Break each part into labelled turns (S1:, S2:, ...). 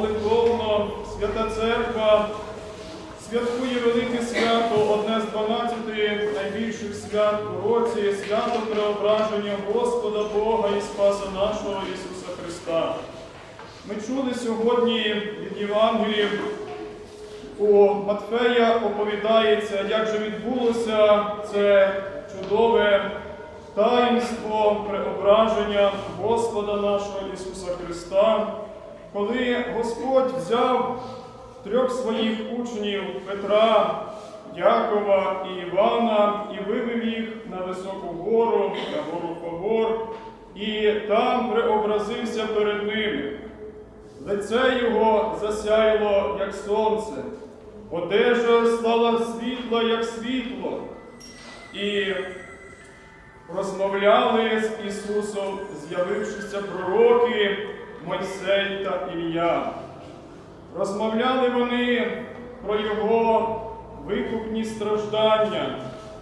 S1: молитовно, свята церква святкує велике свято, одне з 12 найбільших свят у році, свято преображення Господа Бога і Спаса нашого Ісуса Христа. Ми чули сьогодні від Євангеліїв у Матфея оповідається, як же відбулося це чудове таїнство преображення Господа нашого Ісуса Христа, коли Господь взяв трьох своїх учнів Петра, Якова і Івана і вивів їх на високу гору, на гору Фавор, і там преобразився перед ними. Лице його засяяло, як сонце, одежа стала світла, як світло, і розмовляли з Ісусом, з'явившися пророки Мойсей та Ілля. Розмовляли вони про Його викупні страждання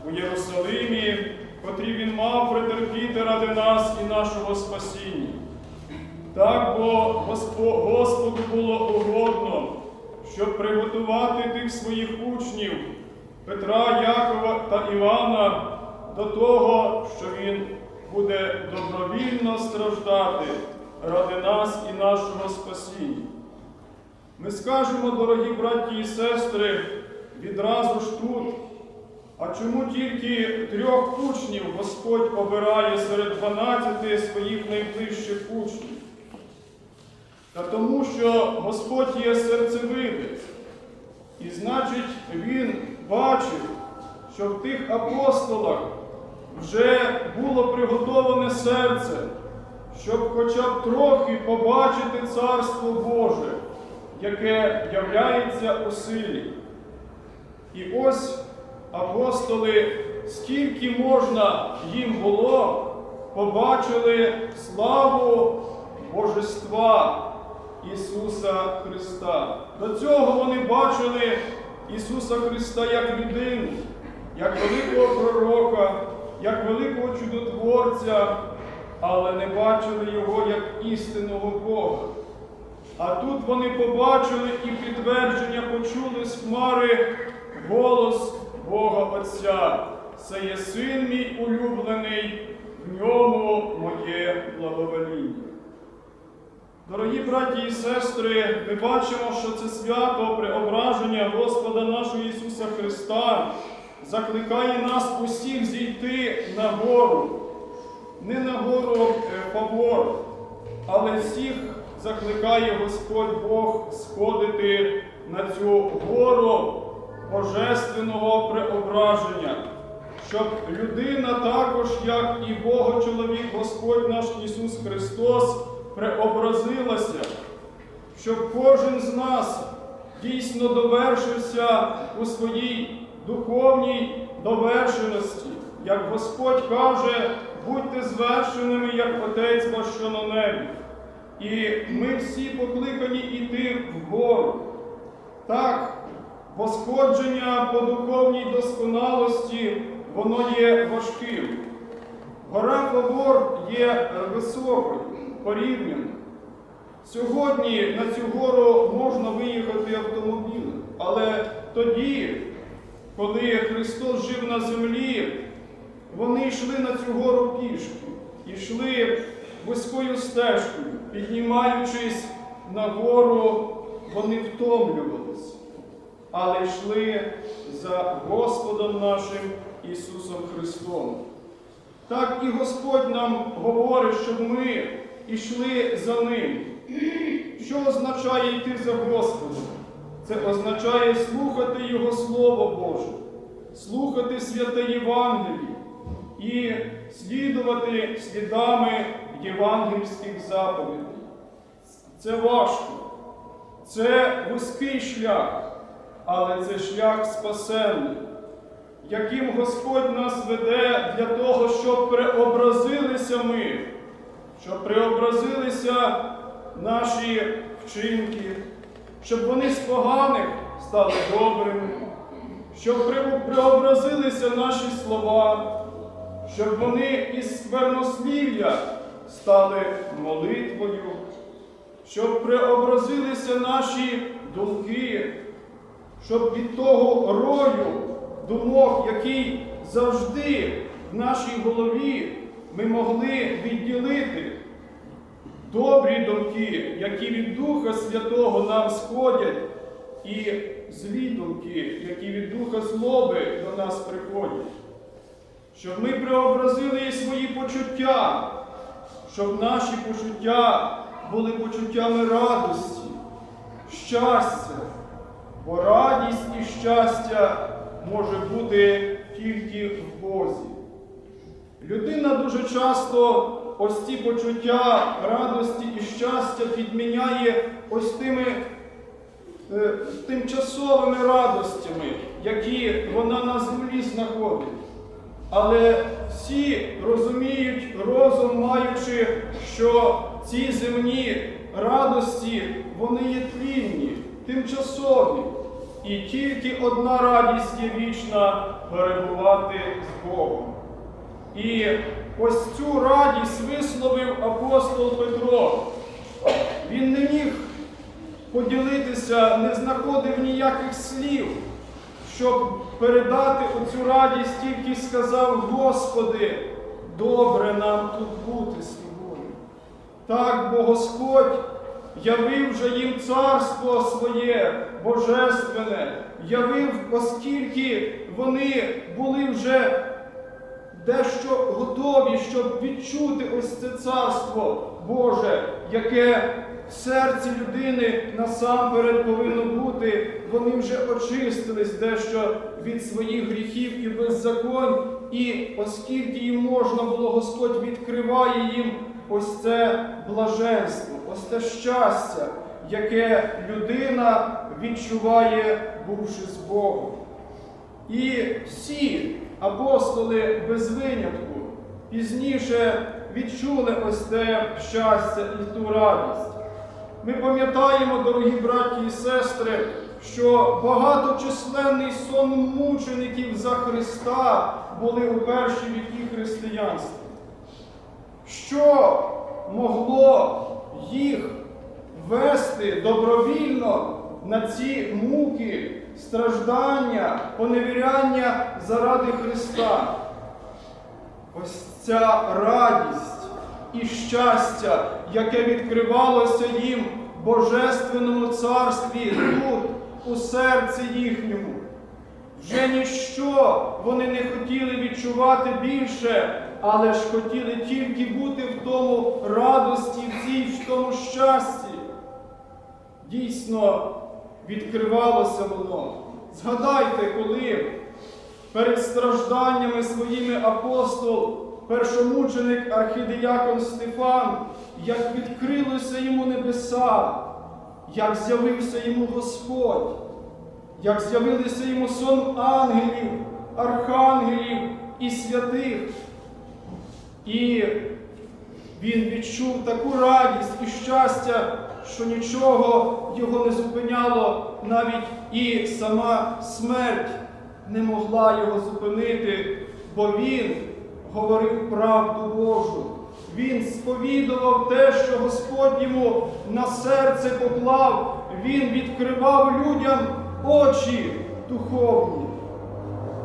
S1: у Єрусалимі, котрі Він мав претерпіти ради нас і нашого спасіння. Так бо Господу було угодно, щоб приготувати тих своїх учнів Петра, Якова та Івана до того, що Він буде добровільно страждати ради нас і нашого спасіння. Ми скажемо, дорогі браті і сестри, відразу ж тут, а чому тільки трьох учнів Господь обирає серед дванадцяти своїх найближчих учнів? Та тому, що Господь є серцевидець, і значить, Він бачив, що в тих апостолах вже було приготоване серце, щоб хоча б трохи побачити Царство Боже, яке являється у силі. І ось апостоли, скільки можна їм було, побачили славу Божества Ісуса Христа. До цього вони бачили Ісуса Христа як людину, як великого пророка, як великого чудотворця, але не бачили Його як істинного Бога. А тут вони побачили і підтвердження почули з хмари голос Бога Отця. Це є син мій улюблений, в ньому моє благовоління. Дорогі браті і сестри, ми бачимо, що це свято преображення Господа нашого Ісуса Христа закликає нас усіх зійти на гору, не на гору е, але всіх закликає Господь Бог сходити на цю гору божественного преображення, щоб людина також, як і Бога-чоловік, Господь наш Ісус Христос, преобразилася, щоб кожен з нас дійсно довершився у своїй духовній довершеності. Як Господь каже, будьте звершеними, як Отець ваш, що на небі. І ми всі покликані йти вгору. Так, восходження по духовній досконалості, воно є важким. Гора Фавор є високою, порівняно. Сьогодні на цю гору можна виїхати автомобілем, але тоді, коли Христос жив на землі, вони йшли на цю гору пішки, йшли вузькою стежкою, піднімаючись на гору, вони втомлювалися, але йшли за Господом нашим Ісусом Христом. Так і Господь нам говорить, щоб ми йшли за Ним. Що означає йти за Господом? Це означає слухати Його Слово Боже, слухати святе Євангеліє і слідувати слідами євангельських заповідей. Це важко, це вузький шлях, але це шлях спасенний, яким Господь нас веде для того, щоб преобразилися ми, щоб преобразилися наші вчинки, щоб вони з поганих стали добрими, щоб пре- преобразилися наші слова, щоб вони із сквернослів'я стали молитвою, щоб преобразилися наші думки, щоб від того рою думок, який завжди в нашій голові ми могли відділити добрі думки, які від Духа Святого нам сходять, і злі думки, які від Духа злоби до нас приходять. Щоб ми преобразили і свої почуття, щоб наші почуття були почуттями радості, щастя, бо радість і щастя може бути тільки в Бозі. Людина дуже часто ось ці почуття радості і щастя підміняє ось тими е, тимчасовими радостями, які вона на землі знаходить. Але всі розуміють, розум маючи, що ці земні радості, вони є тлінні, тимчасові. І тільки одна радість є вічна перебувати з Богом. І ось цю радість висловив апостол Петро. Він не міг поділитися, не знаходив ніяких слів, щоб передати оцю радість, тільки сказав, Господи, добре нам тут бути тобою. Так, бо Господь явив вже їм царство своє, божественне, явив, оскільки вони були вже дещо готові, щоб відчути ось це царство Боже, яке в серці людини насамперед повинно бути. Вони вже очистились дещо від своїх гріхів і беззаконь, і оскільки їм можна було, Господь відкриває їм ось це блаженство, ось це щастя, яке людина відчуває, бувши з Богом. І всі апостоли без винятку пізніше відчули ось те щастя і ту радість. Ми пам'ятаємо, дорогі браті і сестри, що багаточисленний сон мучеників за Христа були у перші віки християнства. Що могло їх вести добровільно на ці муки, страждання, поневіряння заради Христа? Ось ця радість і щастя, яке відкривалося їм в Божественному царстві тут, у серці їхньому. Вже ніщо вони не хотіли відчувати більше, але ж хотіли тільки бути в тому радості, в цій в тому щасті. Дійсно, відкривалося воно. Згадайте, коли перед стражданнями своїми апостол, першомученик архідіякон Стефан, як відкрилося йому небеса, як з'явився йому Господь, як з'явилися йому сон ангелів, архангелів і святих. І він відчув таку радість і щастя, що нічого його не зупиняло, навіть і сама смерть не могла його зупинити, бо він говорив правду Божу. Він сповідував те, що Господь йому на серце поклав. Він відкривав людям очі духовні,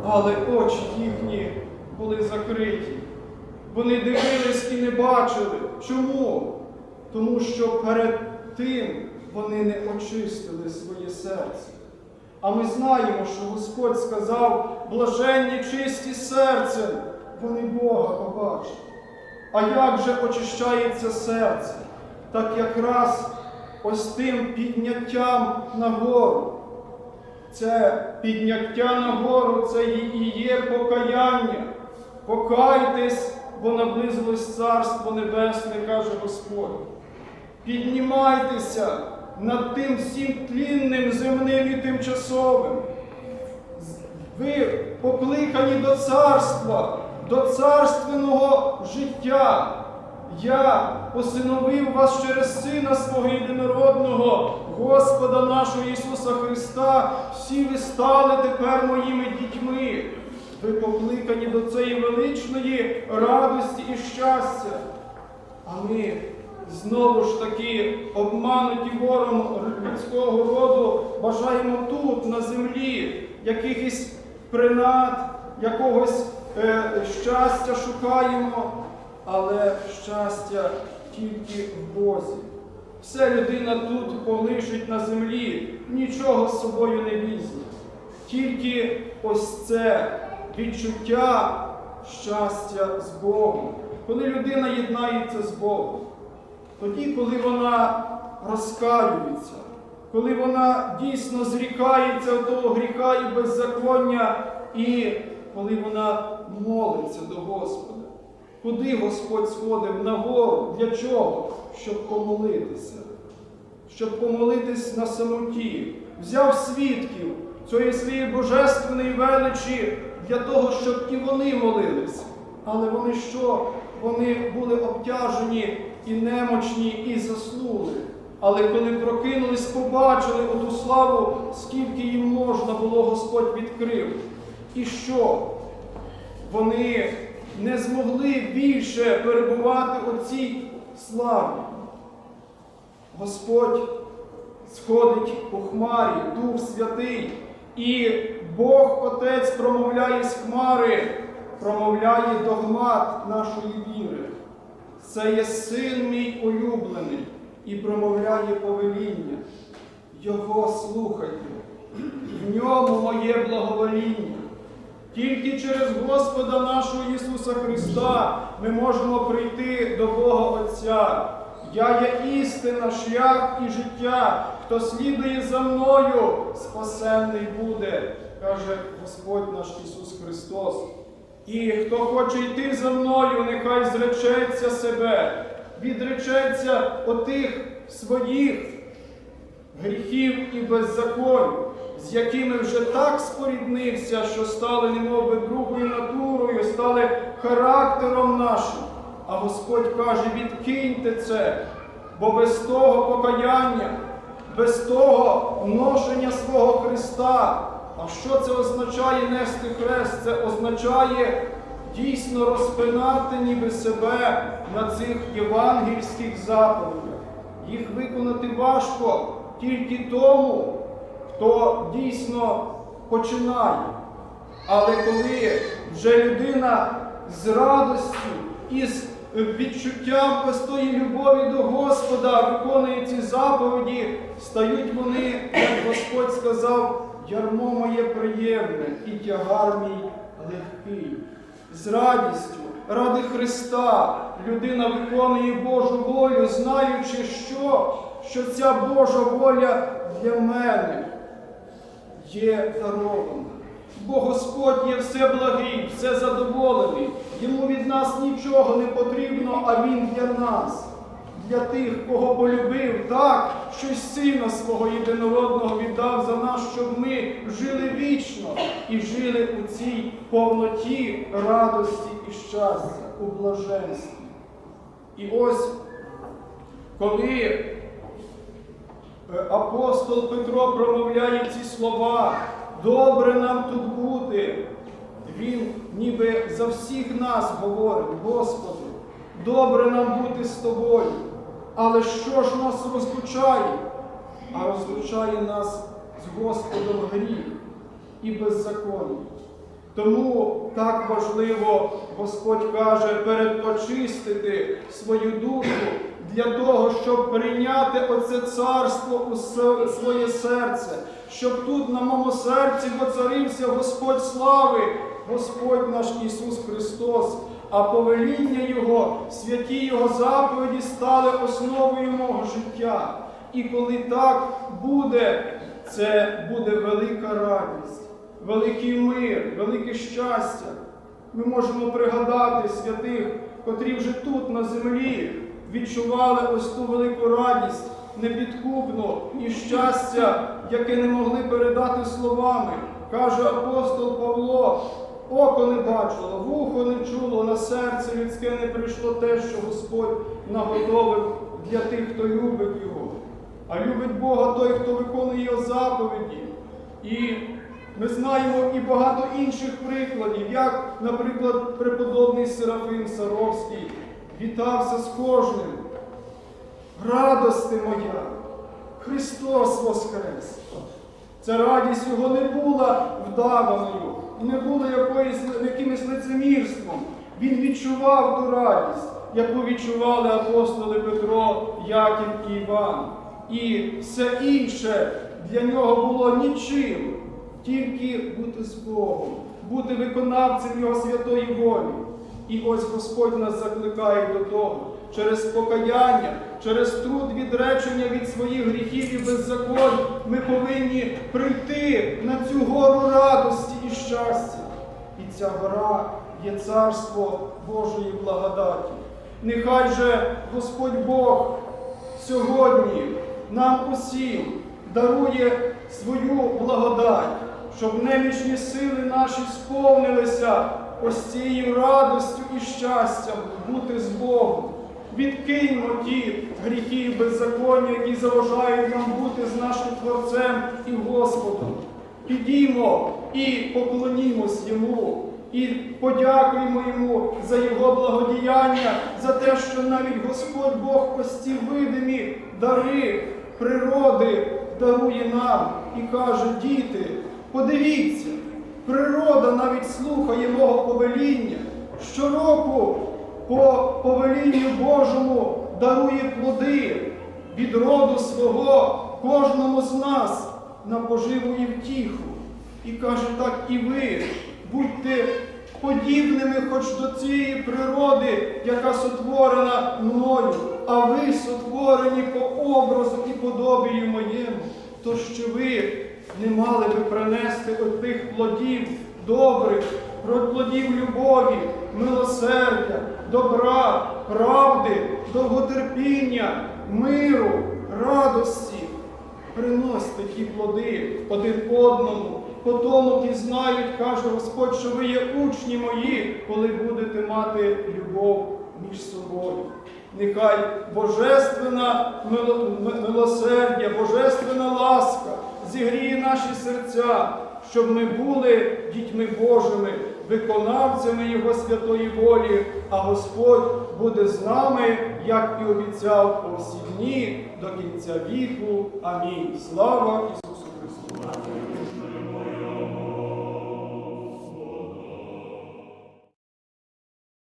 S1: але очі їхні були закриті. Вони дивились і не бачили. Чому? Тому що перед тим вони не очистили своє серце. А ми знаємо, що Господь сказав, блаженні чисті серцем, вони Бога побачать. А як же очищається серце? Так якраз ось тим підняттям нагору. Це підняття нагору, це і є покаяння. Покайтесь, бо наблизилось Царство Небесне, каже Господь. Піднімайтеся над тим всім тлінним, земним і тимчасовим. Ви покликані до царства, до царственного життя. Я посиновив вас через Сина свого єдинородного, Господа нашого Ісуса Христа, всі ви стали тепер моїми дітьми. Ви покликані до цієї величної радості і щастя. А ми знову ж таки обмануті вором людського роду, бажаємо тут, на землі, якихось принад, якогось е, щастя шукаємо, але щастя тільки в Бозі. Все людина тут полишить на землі, нічого з собою не візьме. Тільки ось це відчуття щастя з Богом, коли людина єднається з Богом. Тоді, коли вона розкаюється, коли вона дійсно зрікається того гріха і беззаконня, і коли вона молиться до Господа. Куди Господь сходив на гору? Для чого? Щоб помолитися. Щоб помолитись на самоті, взяв свідків цієї своєї божественної величі для того, щоб і вони молились. Але вони що? Вони були обтяжені і немочні, і заснули. Але коли прокинулись, побачили оту славу, скільки їм можна було, Господь відкрив. І що? Вони не змогли більше перебувати у цій славі. Господь сходить у хмарі, Дух Святий, і Бог Отець промовляє з хмари, промовляє догмат нашої віри. Це є син мій улюблений і промовляє повеління. Його слухайте, в ньому моє благовоління. Тільки через Господа нашого Ісуса Христа ми можемо прийти до Бога Отця. Я є істина, шлях і життя. Хто слідує за мною, спасенний буде, каже Господь наш Ісус Христос. І хто хоче йти за мною, нехай зречеться себе, відречеться отих своїх гріхів і беззаконь, з якими вже так споріднився, що стали немов би другою натурою, стали характером нашим. А Господь каже, відкиньте це, бо без того покаяння, без того ношення свого Христа. А що це означає нести хрест? Це означає дійсно розпинати ніби себе на цих євангельських заповідях. Їх виконати важко тільки тому, хто дійсно починає. Але коли вже людина з радостю і з відчуттям простої любові до Господа виконує ці заповіді, стають вони, як Господь сказав, ярмо моє приємне і тягар мій легкий. З радістю, ради Христа, людина виконує Божу волю, знаючи, що, що ця Божа воля для мене є дарована. Бо Господь є все благий, все задоволений. Йому від нас нічого не потрібно, а Він для нас, для тих, кого полюбив, так, що й сина свого єдинородного віддав за нас, щоб ми жили вічно і жили у цій повноті радості і щастя, у блаженстві. І ось коли апостол Петро промовляє ці слова, добре нам тут бути. Він ніби за всіх нас говорить, Господи, добре нам бути з тобою. Але що ж нас розлучає? А розлучає нас з Господом гріх і беззаконня. Тому так важливо, Господь каже, передпочистити свою душу для того, щоб прийняти оце царство у своє серце, щоб тут на моєму серці воцарився Господь слави, Господь наш Ісус Христос, а повеління Його, святі Його заповіді стали основою мого життя. І коли так буде, це буде велика радість великий мир, велике щастя. Ми можемо пригадати святих, котрі вже тут, на землі, відчували ось ту велику радість, непідкупну і щастя, яке не могли передати словами. Каже апостол Павло, око не бачило, вухо не чуло, на серце людське не прийшло те, що Господь наготовив для тих, хто любить Його. А любить Бога той, хто виконує Його заповіді. І ми знаємо і багато інших прикладів, як, наприклад, преподобний Серафим Саровський, вітався з кожним. Радости моя, Христос Воскрес! Ця радість його не була вдаваною, не була якоюсь, якимось лицемірством. Він відчував ту радість, яку відчували апостоли Петро, Яків і Іван. І все інше для нього було нічим, тільки бути з Богом, бути виконавцем Його святої волі. І ось Господь нас закликає до того, через покаяння, через труд відречення від своїх гріхів і беззаконь, ми повинні прийти на цю гору радості і щастя. І ця гора є царство Божої благодаті. Нехай же Господь Бог сьогодні нам усім дарує свою благодать, щоб немічні сили наші сповнилися ось цією радостю і щастям бути з Богом. Відкиньмо ті гріхи і беззаконня, які заважають нам бути з нашим Творцем і Господом. Підіймо і поклонімось Йому, і подякуємо Йому за Його благодіяння, за те, що навіть Господь Бог ось ці видимі дари природи дарує нам і каже, діти, подивіться, природа навіть слухає мого повеління. Щороку по повелінню Божому дарує плоди від роду свого кожному з нас на поживу і втіху. І каже, так і ви будьте подібними хоч до цієї природи, яка сотворена мною, а ви сотворені по образу і подобію моєму, то що ви не мали би принести от тих плодів добрих, плодів любові, милосердя, добра, правди, довготерпіння, миру, радості. Приносьте ті плоди один одному, по тому пізнають, каже Господь, що ви є учні мої, коли будете мати любов між собою. Нехай божественна мило- милосердя, божественна ласка зігріє наші серця, щоб ми були дітьми Божими, виконавцями Його святої волі, а Господь буде з нами, як і обіцяв по всі дні до кінця віку. Амінь. Слава Ісусу!